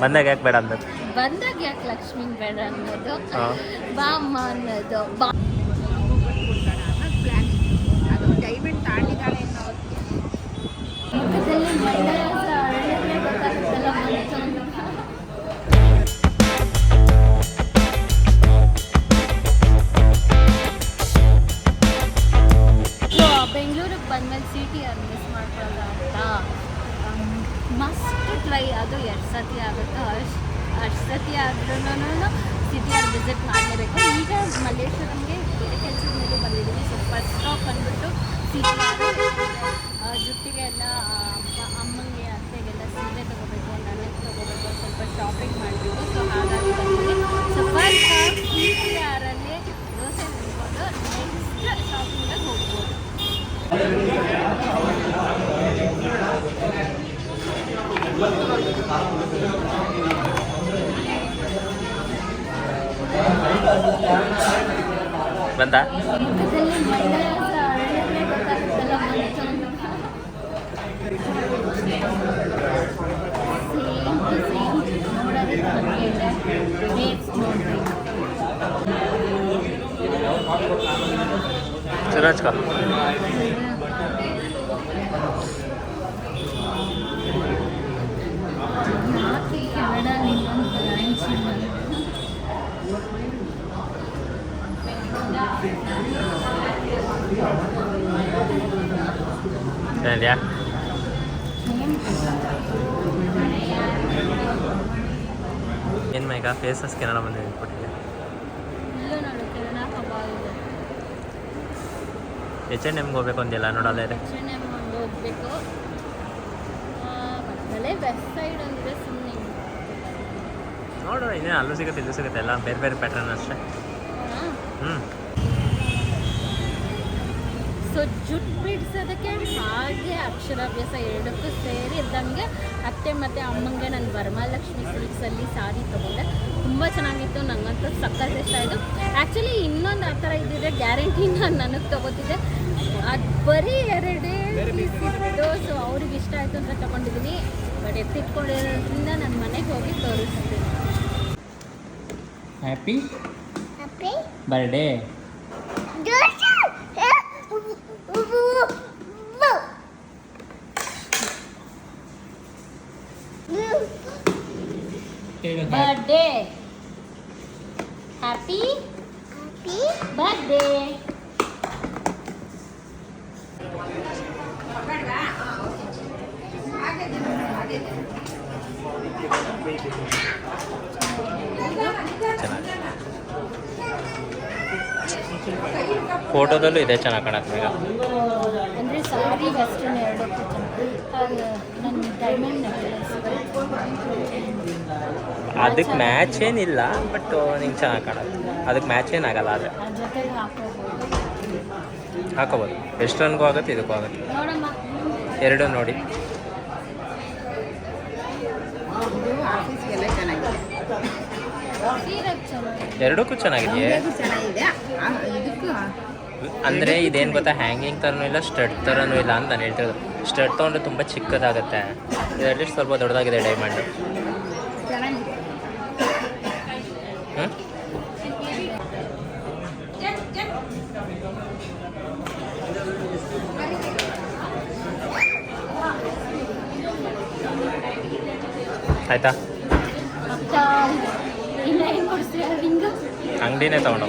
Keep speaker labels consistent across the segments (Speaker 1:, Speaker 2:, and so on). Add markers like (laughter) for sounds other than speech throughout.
Speaker 1: ಬಂದಾಗ ಯಾಕೆ ಬೇಡ ಅನ್ನೋದು
Speaker 2: ಬಂದಾಗ ಯಾಕೆ ಲಕ್ಷ್ಮಿ ಬೇಡ ಅನ್ನೋದು
Speaker 1: ಹಾಂ.
Speaker 2: ಬಾ ಅಮ್ಮ ಅನ್ನೋದು. ಬಾ. ಬೆಂಗಳೂರಿಗೆ ಬಂದ್ಮೇಲೆ ಸಿಟಿ ಆರ್ ಮಿಸ್ ಅಂತ. ಮಸ್ಟ್ ಟ್ರೈ ಅದು ಎರಡು ಸತಿ ಆಗುತ್ತೋ. ಅಷ್ಟು ಅಷ್ಟು ಸತಿ ಆದ್ರೂ ಸಿಟಿಯಲ್ಲಿ ವಿಸಿಟ್ ಮಾಡಲೇಬೇಕು ಈಗ ಮಲ್ಲೇಶ್ವರಂಗೆ ಬೇರೆ ಕೆಲಸದ ಮೇಲೆ ಬಂದಿದ್ದೀನಿ ಸೊ ಫಸ್ಟ್ ಸ್ಟಾಪ್ ಬಂದ್ಬಿಟ್ಟು ಸಿಟಿ ಜುಟ್ಟಿಗೆಲ್ಲ ಅಮ್ಮ ಅಮ್ಮಂಗೆ, ಅತ್ತೆಗೆಲ್ಲ ಸೀರೆ ತೊಗೋಬೇಕು ನನಗೆ ತೊಗೋಬೇಕು, ಸ್ವಲ್ಪ ಶಾಪಿಂಗ್ ಮಾಡಬೇಕು. ಸೊ
Speaker 1: ಬಂದ?
Speaker 2: चलो आज का Same.
Speaker 1: ಏನು ಫೇಸಸ್ ಕೊಟ್ಟಿದ್ದೆ
Speaker 2: ಇಲ್ಲೂ ನೋಡು ಕಿರಣ ಕಬಾಬ್
Speaker 1: ಎಚ್ ಎನ್ ಎಮ್ಗೆ ಹೋಗ್ಬೇಕು ಅಂದಿಲ್ಲ ನೋಡಲ್ಲ ಇದೆ.
Speaker 2: ಎಚ್ ಎನ್ ಎಂ ಒಂದು ಹೋಗ್ಬೇಕು. ಬಲೆ ವೆಸ್ಟ್ ಸೈಡ್ ಒಂದಿದೆ ಸುಮ್ಮನೆ
Speaker 1: ನೋಡು ಇನ್ನೇನು ಅಲ್ಲೂ ಸಿಗುತ್ತೆ ಇಲ್ಲೂ ಸಿಗುತ್ತೆ ಎಲ್ಲ ಬೇರೆ ಬೇರೆ ಪ್ಯಾಟರ್ನ್ ಅಷ್ಟೇ. ಹ್ಞೂ
Speaker 2: ಸೊ ಜುಟ್ ಬಿಡ್ಸೋದಕ್ಕೆ ಹಾಗೆ ಅಕ್ಷರಾಭ್ಯಾಸ ಎರಡಕ್ಕೂ ಸೇರಿ ಇದ್ದಂಗೆ ಅತ್ತೆ ಮತ್ತು ಅಮ್ಮಂಗೆ ನಾನು ವರಮಹಾಲಕ್ಷ್ಮಿ ಸಿಲ್ಕ್ಸಲ್ಲಿ ಸಾರಿ ತೊಗೊಂಡೆ. ತುಂಬ ಚೆನ್ನಾಗಿತ್ತು ನನಗಂತೂ ಸಕ್ಕತ್ ಇಷ್ಟ ಆಯಿತು. ಆ್ಯಕ್ಚುಲಿ ಇನ್ನೊಂದು ಆ ಥರ ಇದ್ದಿದ್ರೆ ಗ್ಯಾರಂಟಿ ನಾನು ನನಗೆ ತೊಗೋತಿದ್ದೆ. ಅದು ಬರೀ ಎರಡೇ ಇತ್ತು ಸೊ ಅವ್ರಿಗೆ ಇಷ್ಟ ಆಯಿತು ಅಂತ ತೊಗೊಂಡಿದ್ದೀನಿ ಬಟ್ ಎತ್ತಿಟ್ಕೊಂಡಿರೋದ್ರಿಂದ ನನ್ನ ಮನೆಗೆ ಹೋಗಿ ತೋರಿಸ್ತೀನಿ.
Speaker 1: Happy birthday
Speaker 2: birthday happy birthday
Speaker 1: ಫೋಟೋದಲ್ಲೂ ಇದೆ ಚೆನ್ನಾಗಿ ಕಾಣತ್ತೆ ಈಗ
Speaker 2: ಅಂದರೆ ಸಾರಿ ವೆಸ್ಟರ್ನ್ ಎರಡಕ್ಕೂ ಚೆನ್ನಾಗಿ. ನನ್ನ ಡೈಮಂಡ್ ನೆಕ್ಲೆಸ್
Speaker 1: ಅದಕ್ಕೆ ಮ್ಯಾಚ್ ಏನಿಲ್ಲ ಬಟ್ ನಿಂಗೆ ಚೆನ್ನಾಗಿ ಕಾಣುತ್ತೆ. ಅದಕ್ಕೆ ಮ್ಯಾಚ್ ಏನಾಗಲ್ಲ ಆದರೆ.
Speaker 2: ಹಾಕೋಬೋದು
Speaker 1: ವೆಸ್ಟರ್ನ್ಗೂ ಆಗುತ್ತೆ ಇದಕ್ಕೂ ಆಗುತ್ತೆ. ಎರಡು ನೋಡಿ. ಎರಡಕ್ಕೂ ಚೆನ್ನಾಗಿದೆಯೇ? ಅಂದರೆ ಇದೇನು ಗೊತ್ತಾ ಹ್ಯಾಂಗಿಂಗ್ ಥರನೂ ಇಲ್ಲ ಸ್ಟಡ್ ಥರನೂ ಇಲ್ಲ ಅಂತ ನಾನು ಹೇಳ್ತಿರೋದು. ಸ್ಟಡ್ ತೊಗೊಂಡ್ರೆ ತುಂಬ ಚಿಕ್ಕದಾಗುತ್ತೆ. ಇದರಲ್ಲಿ ಸ್ವಲ್ಪ ದೊಡ್ಡದಾಗಿದೆ ಡೈಮಂಡ್ ಆಯ್ತಾ? ಅಂಗಡಿನೇ ತೊಗೊಂಡು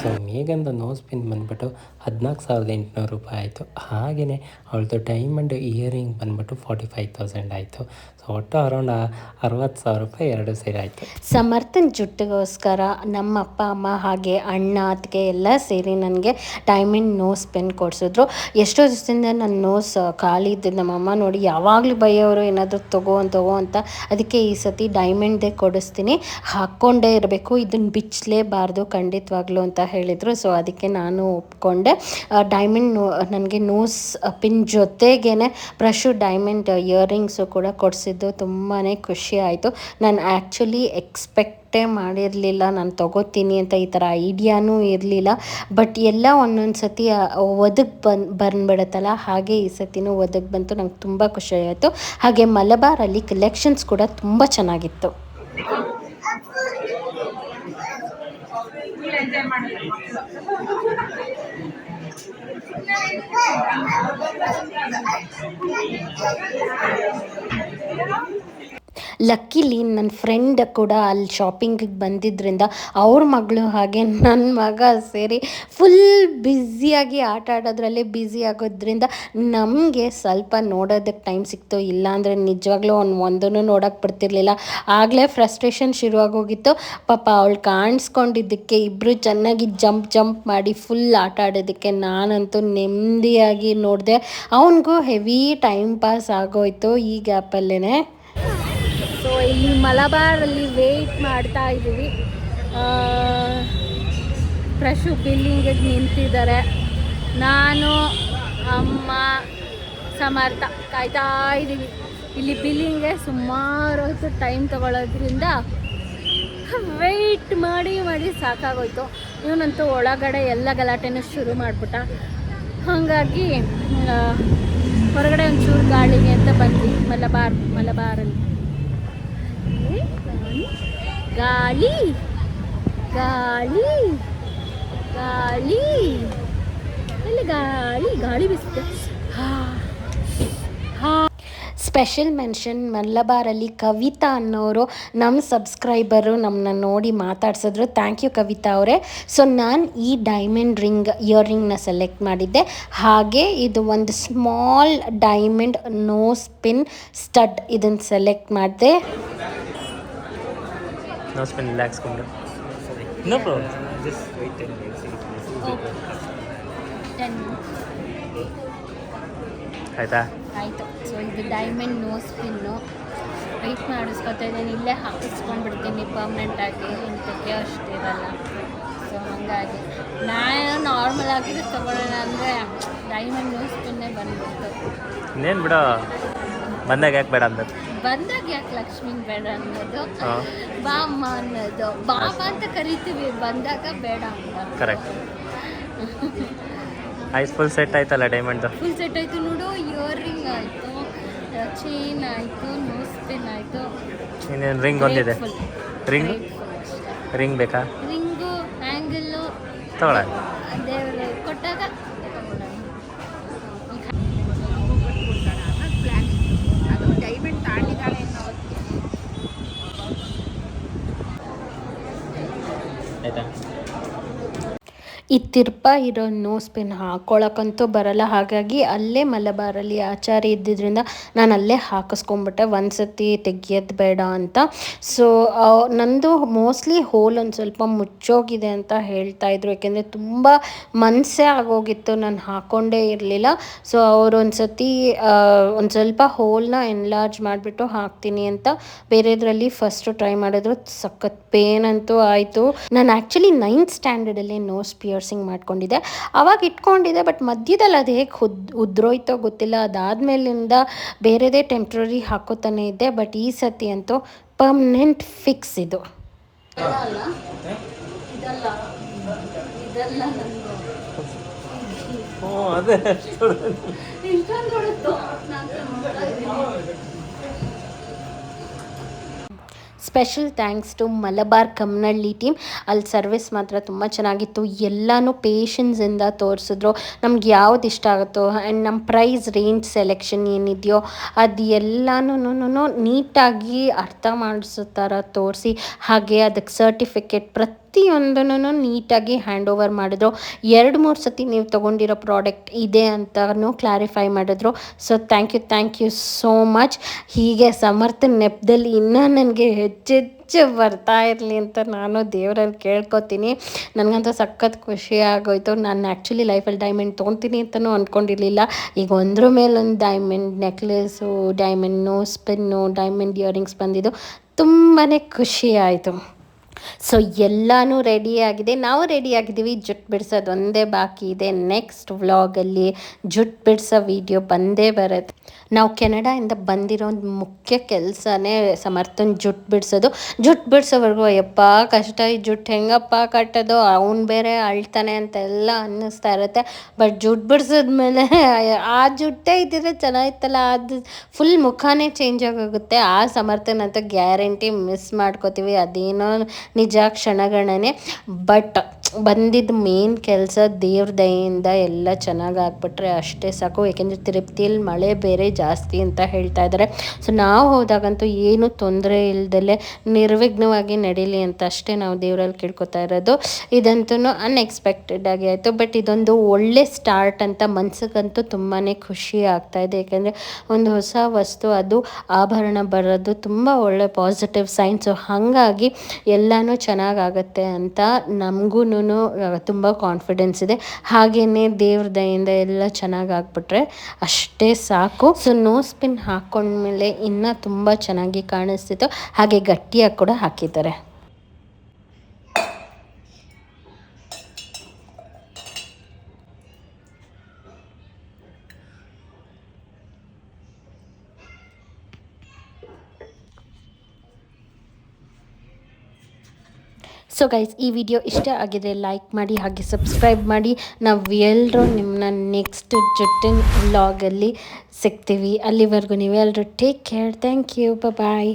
Speaker 3: ಸೊ ಮೇಘಂದ ನೋಸ್ ಪಿನ್ ಬಂದ್ಬಿಟ್ಟು ಹದಿನಾಲ್ಕು ಸಾವಿರದ ಎಂಟುನೂರು ರೂಪಾಯಿ ಆಯಿತು. ಹಾಗೆಯೇ ಅವಳದು ಡೈಮಂಡ್ ಇಯರಿಂಗ್ ಬಂದ್ಬಿಟ್ಟು ಫಾರ್ಟಿ ಫೈವ್ ತೌಸಂಡ್ ಆಯಿತು. ಒಟ್ಟು ಅರೌಂಡ್ ಅರವತ್ತು ಸಾವಿರ ರೂಪಾಯಿ ಎರಡು ಸೇರಿ ಆಯಿತು.
Speaker 4: ಸಮರ್ಥನ್ ಜುಟ್ಟಿಗೋಸ್ಕರ ನಮ್ಮ ಅಪ್ಪ, ಅಮ್ಮ ಹಾಗೆ ಅಣ್ಣ, ಅತ್ತಿಗೆ ಎಲ್ಲ ಸೇರಿ ನನಗೆ ಡೈಮಂಡ್ ನೋಸ್ ಪೆನ್ ಕೊಡಿಸಿದ್ರು. ಎಷ್ಟೋ ದಿವಸದಿಂದ ನನ್ನ ನೋಸ್ ಖಾಲಿ ಇದ್ದಿದ್ದು ನಮ್ಮಮ್ಮ ನೋಡಿ ಯಾವಾಗಲೂ ಬೈಯೋರು, ಏನಾದರೂ ತಗೋ ತಗೋ ಅಂತ. ಅದಕ್ಕೆ ಈ ಸತಿ ಡೈಮಂಡ್ದೇ ಕೊಡಿಸ್ತೀನಿ. ಹಾಕ್ಕೊಂಡೇ ಇರಬೇಕು. ಇದನ್ನು ಬಿಚ್ಚಲೇಬಾರ್ದು ಖಂಡಿತವಾಗ್ಲೂ ಅಂತ ಹೇಳಿದರು. ಸೊ ಅದಕ್ಕೆ ನಾನು ಒಪ್ಕೊಂಡೆ. ಡೈಮಂಡ್ ನೋ ನನಗೆ ನೋಸ್ ಪಿನ್ ಜೊತೆಗೇ ಪ್ರಶು ಡೈಮಂಡ್ ಇಯರಿಂಗ್ಸು ಕೂಡ ಕೊಡಿಸಿದ್ದು ತುಂಬಾ ಖುಷಿ ಆಯಿತು. ನಾನು ಆ್ಯಕ್ಚುಲಿ ಎಕ್ಸ್ಪೆಕ್ಟೇ ಮಾಡಿರಲಿಲ್ಲ. ನಾನು ತಗೋತೀನಿ ಅಂತ ಈ ಥರ ಐಡಿಯಾನೂ ಇರಲಿಲ್ಲ. ಬಟ್ ಎಲ್ಲ ಒಂದೊಂದು ಸತಿ ಒದಗಿ ಬಂದು, ಬಂದ್ಬಿಡುತ್ತಲ್ಲ? ಹಾಗೆ ಈ ಸತಿನೂ ಒದಗಿ ಬಂತು. ನಂಗೆ ತುಂಬ ಖುಷಿ ಆಯಿತು. ಹಾಗೆ ಮಲಬಾರಲ್ಲಿ ಕಲೆಕ್ಷನ್ಸ್ ಕೂಡ ತುಂಬ ಚೆನ್ನಾಗಿತ್ತು. (laughs) ಲಕ್ಕಿಲಿ ನನ್ನ ಫ್ರೆಂಡ್ ಕೂಡ ಅಲ್ಲಿ ಶಾಪಿಂಗಿಗೆ ಬಂದಿದ್ದರಿಂದ ಅವ್ರ ಮಗಳು ಹಾಗೆ ನನ್ನ ಮಗ ಸೇರಿ ಫುಲ್ ಬ್ಯುಸಿಯಾಗಿ ಆಟ ಆಡೋದ್ರಲ್ಲೇ ಬ್ಯುಸಿ ಆಗೋದ್ರಿಂದ ನಮಗೆ ಸ್ವಲ್ಪ ನೋಡೋದಕ್ಕೆ ಟೈಮ್ ಸಿಕ್ತು. ಇಲ್ಲಾಂದರೆ ನಿಜವಾಗ್ಲೂ ಅವ್ನು ಒಂದೂ ನೋಡೋಕ್ಕೆ ಬರ್ತಿರ್ಲಿಲ್ಲ. ಆಗಲೇ ಫ್ರಸ್ಟ್ರೇಷನ್ ಶುರುವಾಗೋಗಿತ್ತು. ಪಾಪ ಅವಳು ಕಾಣಿಸ್ಕೊಂಡಿದ್ದಕ್ಕೆ ಇಬ್ಬರು ಚೆನ್ನಾಗಿ ಜಂಪ್ ಜಂಪ್ ಮಾಡಿ ಫುಲ್ ಆಟ ಆಡೋದಕ್ಕೆ ನಾನಂತೂ ನೆಮ್ಮದಿಯಾಗಿ ನೋಡಿದೆ. ಅವನಿಗೂ ಹೆವಿ ಟೈಮ್ ಪಾಸ್ ಆಗೋಯ್ತು ಈ ಗ್ಯಾಪಲ್ಲೇ
Speaker 2: ಇಲ್ಲಿ ಮಲಬಾರಲ್ಲಿ ವೆಯ್ಟ್ ಮಾಡ್ತಾ ಇದ್ದೀವಿ. ಫ್ರೆಶು ಬಿಲ್ಲಿಂಗಿಗೆ ನಿಂತಿದ್ದಾರೆ. ನಾನು, ಅಮ್ಮ, ಸಮರ್ಥ ಕಾಯ್ತಾ ಇದ್ದೀವಿ. ಇಲ್ಲಿ ಬಿಲ್ಲಿಂಗ್ಗೆ ಸುಮಾರು ಹೊತ್ತು ಟೈಮ್ ತಗೊಳ್ಳೋದ್ರಿಂದ ವೆಯ್ಟ್ ಮಾಡಿ ಮಾಡಿ ಸಾಕಾಗೋಯ್ತು. ಇವನಂತೂ ಒಳಗಡೆ ಎಲ್ಲ ಗಲಾಟೆನೂ ಶುರು ಮಾಡಿಬಿಟ್ಟ. ಹಾಗಾಗಿ ಹೊರಗಡೆ ಒಂಚೂರು ಗಾಳಿಗೆ ಅಂತ ಬಂದ್ವಿ ಮಲಬಾರ್, ಮಲಬಾರಲ್ಲಿ. ಗಾಳಿ. ಗಾಳಿ. ಗಾಳಿ. ಎಲ್ಲಿ ಗಾಳಿ? ಗಾಳಿ ಬಿಸುತ್ತೆ.
Speaker 4: ಸ್ಪೆಷಲ್ ಮೆನ್ಷನ್ ಮಲ್ಲಬಾರಲ್ಲಿ ಕವಿತಾ ಅನ್ನೋರು ನಮ್ಮ ಸಬ್ಸ್ಕ್ರೈಬರು ನಮ್ಮನ್ನ ನೋಡಿ ಮಾತಾಡ್ಸಿದ್ರು. ಥ್ಯಾಂಕ್ ಯು ಕವಿತಾ ಅವರೇ. ಸೊ ನಾನು ಈ ಡೈಮಂಡ್ ರಿಂಗ್ ಇಯರಿಂಗ್ನ ಸೆಲೆಕ್ಟ್ ಮಾಡಿದ್ದೆ. ಹಾಗೆ ಇದು ಒಂದು small diamond nose pin stud ಇದನ್ನು ಸೆಲೆಕ್ಟ್ ಮಾಡಿದೆ.
Speaker 1: ನೋ ಸ್ಪೆನ್ ಇಲ್ಲ ಹಾಕ್ಸ್ಕೊಂಡು. ನೋ ಪ್ರಾಬ್ಲಮ್ ಆಯಿತಾ?
Speaker 2: ಆಯಿತು. ಸೊ ಇದು ಡೈಮಂಡ್ ನೋಸ್ ಪಿನ್ನು ವೆಯ್ಟ್ ಮಾಡಿಸ್ಕೊತಾ ಇದ್ದೀನಿ. ಇಲ್ಲೇ ಹಾಕಿಸ್ಕೊಂಡ್ಬಿಡ್ತೀನಿ ಪರ್ಮನೆಂಟಾಗಿ ಇನ್ನು ಅಷ್ಟಿರಲ್ಲ ಸೊ ಹಾಗಾಗಿ. ನಾನು ನಾರ್ಮಲ್ ಆಗಿದ್ದು ತೊಗೊಳ್ಳೋಣ ಅಂದರೆ ಡೈಮಂಡ್ ನೋಸ್ ಪಿನ್ನೇ ಬಂದ್ಬಿಡ್ತು.
Speaker 1: ಇನ್ನೇನು ಬಿಡೋ. ಬಂದಾಗ ಯಾಕೆ ಬೇಡ ಅಂದದ್ದು
Speaker 2: ಬಂದಾಗ ಯಾಕೆ ಲಕ್ಷ್ಮಿನ ಬೇಡ ಅನ್ನೋದು?
Speaker 1: ಬಾ
Speaker 2: ಅಮ್ಮ ಅನ್ನೋದು. ಅಂತ ಕರಿತೀವಿ ಬಂದಾಗ ಬೇಡ ಅಂತ.
Speaker 1: ಕರೆಕ್ಟ್ ಐಸ್ ಫುಲ್ ಸೆಟ್ ಆಯ್ತಲ್ಲ ಡೈಮಂಡ್ದು
Speaker 2: ಫುಲ್ ಸೆಟ್ ಆಯ್ತು ನೋಡು ಇಯರ್ ರಿಂಗ್ ಆಯ್ತು ಚೈನ್ ಆಯ್ತು ನೋಸ್ ಪಿನ್ ಆಯ್ತು.
Speaker 1: ಇನ್ನೇನು ರಿಂಗ್ ಒಂದಿದೆ? ರಿಂಗ್ ರಿಂಗ್ ಬೇಕಾ?
Speaker 2: ರಿಂಗು ಆ್ಯಂಗಲ್ಲು
Speaker 1: ತಗೊಳ
Speaker 2: ದೇವರು ಕೊಟ್ಟಾಗ ತಗೊಳ್ಳೋಣ. ಈಗ
Speaker 5: ಅನ್ನೋದು ಪ್ಲ್ಯಾನ್ ಅದು ಡೈಮಂಡ್ ತಾಂಡಿದ್ದಾಳೆ ಅನ್ನೋ
Speaker 1: ಆಯಿತಾ
Speaker 4: ಈ ತಿರ್ಪ ಇರೋ ನೋಸ್ ಪಿನ್ ಹಾಕ್ಕೊಳಕ್ಕಂತೂ ಬರಲ್ಲ. ಹಾಗಾಗಿ ಅಲ್ಲೇ ಮಲಬಾರಲ್ಲಿ ಆಚಾರ ಇದ್ದಿದ್ದರಿಂದ ನಾನು ಅಲ್ಲೇ ಹಾಕಿಸ್ಕೊಂಬಿಟ್ಟೆ. ಒಂದು ಸತಿ ತೆಗಿಯೋದು ಬೇಡ ಅಂತ. ಸೊ ನಂದು ಮೋಸ್ಟ್ಲಿ ಹೋಲ್ ಒಂದು ಸ್ವಲ್ಪ ಮುಚ್ಚೋಗಿದೆ ಅಂತ ಹೇಳ್ತಾ ಇದ್ರು. ಯಾಕೆಂದರೆ ತುಂಬ ಮನಸ್ಸೇ ಆಗೋಗಿತ್ತು. ನಾನು ಹಾಕ್ಕೊಂಡೇ ಇರಲಿಲ್ಲ. ಸೊ ಅವರು ಒಂದು ಸತಿ ಒಂದು ಸ್ವಲ್ಪ ಹೋಲ್ನ ಎನ್ಲಾರ್ಜ್ ಮಾಡಿಬಿಟ್ಟು ಹಾಕ್ತೀನಿ ಅಂತ ಬೇರೆದ್ರಲ್ಲಿ ಫಸ್ಟು ಟ್ರೈ ಮಾಡಿದ್ರು. ಸಖತ್ ಪೇನ್ ಅಂತೂ ಆಯಿತು. ನಾನು ಆ್ಯಕ್ಚುಲಿ ನೈನ್ತ್ ಸ್ಟ್ಯಾಂಡರ್ಡಲ್ಲಿ ನೋಸ್ ಪಿಯರ್ಸಿಂಗ್ ಮಾಡ್ಕೊಂಡಿದ್ದೆ ಅವಾಗ ಇಟ್ಕೊಂಡಿದ್ದೆ ಬಟ್ ಮಧ್ಯದಲ್ಲಿ ಅದು ಹೇಗೆ ಉದ್ ಉದ್ರೋಯ್ತೋ ಗೊತ್ತಿಲ್ಲ. ಅದಾದಮೇಲಿಂದ ಬೇರೆದೇ ಟೆಂಪ್ರರಿ ಹಾಕೋತಾನೆ ಇದ್ದೆ ಬಟ್ ಈ ಸತಿ ಅಂತೂ ಪರ್ಮನೆಂಟ್ ಫಿಕ್ಸ್ ಇದು.
Speaker 1: ಹ್ಞೂ ಅದೇ.
Speaker 4: Special thanks to Malabar Kammanahalli team ಅಲ್ಲಿ ಸರ್ವಿಸ್ ಮಾತ್ರ ತುಂಬ ಚೆನ್ನಾಗಿತ್ತು. ಎಲ್ಲನೂ ಪೇಷನ್ಸಿಂದ ತೋರಿಸಿದ್ರು. ನಮ್ಗೆ ಯಾವ್ದು ಇಷ್ಟ ಆಗುತ್ತೋ ಆ್ಯಂಡ್ ನಮ್ಮ ಪ್ರೈಸ್ ರೇಂಜ್ ಸೆಲೆಕ್ಷನ್ ಏನಿದೆಯೋ, ಅದು ಎಲ್ಲನೂ ನೀಟಾಗಿ ಅರ್ಥ ಮಾಡಿಸೋ ಥರ ತೋರಿಸಿ, ಹಾಗೆ ಅದಕ್ಕೆ ಸರ್ಟಿಫಿಕೇಟ್ ಪ್ರತಿ ಪ್ರತಿಯೊಂದನ್ನು ನೀಟಾಗಿ ಹ್ಯಾಂಡ್ ಓವರ್ ಮಾಡಿದ್ರು. ಎರಡು, ಮೂರು ಸತಿ ನೀವು ತೊಗೊಂಡಿರೋ ಪ್ರಾಡಕ್ಟ್ ಇದೆ ಅಂತಲೂ ಕ್ಲಾರಿಫೈ ಮಾಡಿದ್ರು. So thank you thank you so much ಹೀಗೆ ಸಮರ್ಥ ನೆಪದಲ್ಲಿ ಇನ್ನೂ ನನಗೆ ಹೆಚ್ಚೆಚ್ಚು ಬರ್ತಾ ಇರಲಿ ಅಂತ ನಾನು ದೇವರಲ್ಲಿ ಕೇಳ್ಕೊತೀನಿ. ನನಗಂತೂ ಸಖತ್ ಖುಷಿ ಆಗೋಯ್ತು. ನಾನು ಆ್ಯಕ್ಚುಲಿ ಲೈಫಲ್ಲಿ ಡೈಮಂಡ್ ತೊಗೊತೀನಿ ಅಂತಲೂ ಅಂದ್ಕೊಂಡಿರಲಿಲ್ಲ ಈಗ ಒಂದ್ರ ಮೇಲೊಂದು diamond necklace diamond spin pen diamond earrings ಬಂದಿದ್ದು ತುಂಬಾ ಖುಷಿ ಆಯಿತು. ಸೊ ಎಲ್ಲನೂ ರೆಡಿಯಾಗಿದೆ ನಾವು ರೆಡಿಯಾಗಿದ್ದೀವಿ ಜುಟ್ಟು ಬಿಡಿಸೋದು ಒಂದೇ ಬಾಕಿ ಇದೆ. ನೆಕ್ಸ್ಟ್ ವ್ಲಾಗಲ್ಲಿ ಜುಟ್ ಬಿಡ್ಸೋ ವಿಡಿಯೋ ಬಂದೇ ಬರುತ್ತೆ. ನಾವು ಕೆನಡಾಯಿಂದ ಬಂದಿರೋ ಒಂದು ಮುಖ್ಯ ಕೆಲಸನೇ ಸಮರ್ಥನ್ ಜುಟ್ಟು ಬಿಡಿಸೋದು. ಜುಟ್ಟು ಬಿಡಿಸೋವರೆಗೂ ಅಯ್ಯಪ್ಪ, ಕಷ್ಟ ಈ ಜುಟ್ಟು ಹೆಂಗಪ್ಪ ಕಟ್ಟೋದು? ಅವ್ನು ಬೇರೆ ಅಳ್ತಾನೆ ಅಂತ ಎಲ್ಲ ಅನ್ನಿಸ್ತಾ ಇರುತ್ತೆ. ಬಟ್ ಜುಟ್ಟು ಬಿಡಿಸಿದ್ಮೇಲೆ ಆ ಜುಟ್ಟೇ ಇದ್ದಿದ್ರೆ ಚೆನ್ನಾಗಿತ್ತಲ್ಲ. ಅದು ಫುಲ್ ಮುಖಾನೇ ಚೇಂಜ್ ಆಗೋಗುತ್ತೆ. ಆ ಸಮರ್ಥನ್ ಅಂತ ಗ್ಯಾರಂಟಿ ಮಿಸ್ ಮಾಡ್ಕೋತೀವಿ. ಅದೇನೋ ನಿಜ ಕ್ಷಣಗಣನೆ. ಬಟ್ ಬಂದಿದ್ದ ಮೇನ್ ಕೆಲಸ ದೇವ್ರ ದಯೆಯಿಂದ ಎಲ್ಲ ಚೆನ್ನಾಗಿ ಆಗ್ಬಿಟ್ರೆ ಅಷ್ಟೇ ಸಾಕು. ಯಾಕೆಂದರೆ ತಿರುಪ್ತಿಯಲ್ಲಿ ಮಳೆ ಬೇರೆ ಜಾಸ್ತಿ ಅಂತ ಹೇಳ್ತಾ ಇದ್ದಾರೆ ಸೊ ನಾವು ಹೋದಾಗಂತೂ ಏನು ತೊಂದರೆ ಇಲ್ದಲೆ ನಿರ್ವಿಘ್ನವಾಗಿ ನಡೀಲಿ ಅಂತ ಅಷ್ಟೇ ನಾವು ದೇವರಲ್ಲಿ ಕೇಳ್ಕೊತಾ ಇರೋದು. ಇದಂತೂ ಅನ್ಎಕ್ಸ್ಪೆಕ್ಟೆಡ್ ಆಗಿ ಆಯಿತು. ಬಟ್ ಇದೊಂದು ಒಳ್ಳೆ ಸ್ಟಾರ್ಟ್ ಅಂತ ಮನ್ಸಿಗಂತೂ ತುಂಬಾ ಖುಷಿ ಆಗ್ತಾ ಇದೆ. ಯಾಕೆಂದರೆ ಒಂದು ಹೊಸ ವಸ್ತು, ಅದು ಆಭರಣ ಬರೋದು ತುಂಬ ಒಳ್ಳೆ ಪಾಸಿಟಿವ್ ಸೈನ್ಸು ಹಾಗಾಗಿ ಎಲ್ಲನೂ ಚೆನ್ನಾಗಾಗತ್ತೆ ಅಂತ ನಮಗೂ ತುಂಬ ಕಾನ್ಫಿಡೆನ್ಸ್ ಇದೆ. ಹಾಗೆಯೇ ದೇವ್ರ ದಯಿಂದ ಎಲ್ಲ ಚೆನ್ನಾಗಿ ಹಾಕ್ಬಿಟ್ರೆ ಅಷ್ಟೇ ಸಾಕು. ಸೊ ನೋಸ್ ಪಿನ್ ಹಾಕೊಂಡ್ಮೇಲೆ ಇನ್ನೂ ತುಂಬ ಚೆನ್ನಾಗಿ ಕಾಣಿಸ್ತಿತ್ತು. ಹಾಗೆ ಗಟ್ಟಿಯಾಗಿ ಕೂಡ ಹಾಕಿದ್ದಾರೆ. ಸೊ ಗೈಸ್ ಈ ವಿಡಿಯೋ ಇಷ್ಟ ಆಗಿದ್ರೆ ಲೈಕ್ ಮಾಡಿ ಹಾಗೆ ಸಬ್ಸ್ಕ್ರೈಬ್ ಮಾಡಿ. ನಾವು ಎಲ್ಲರೂ ನಿಮ್ಮನ್ನ ನೆಕ್ಸ್ಟ್ ಜುಟ್ಟಿನ ವ್ಲಾಗಲ್ಲಿ ಸಿಗ್ತೀವಿ. ಅಲ್ಲಿವರೆಗೂ ನೀವೆಲ್ಲರೂ take care thank you bye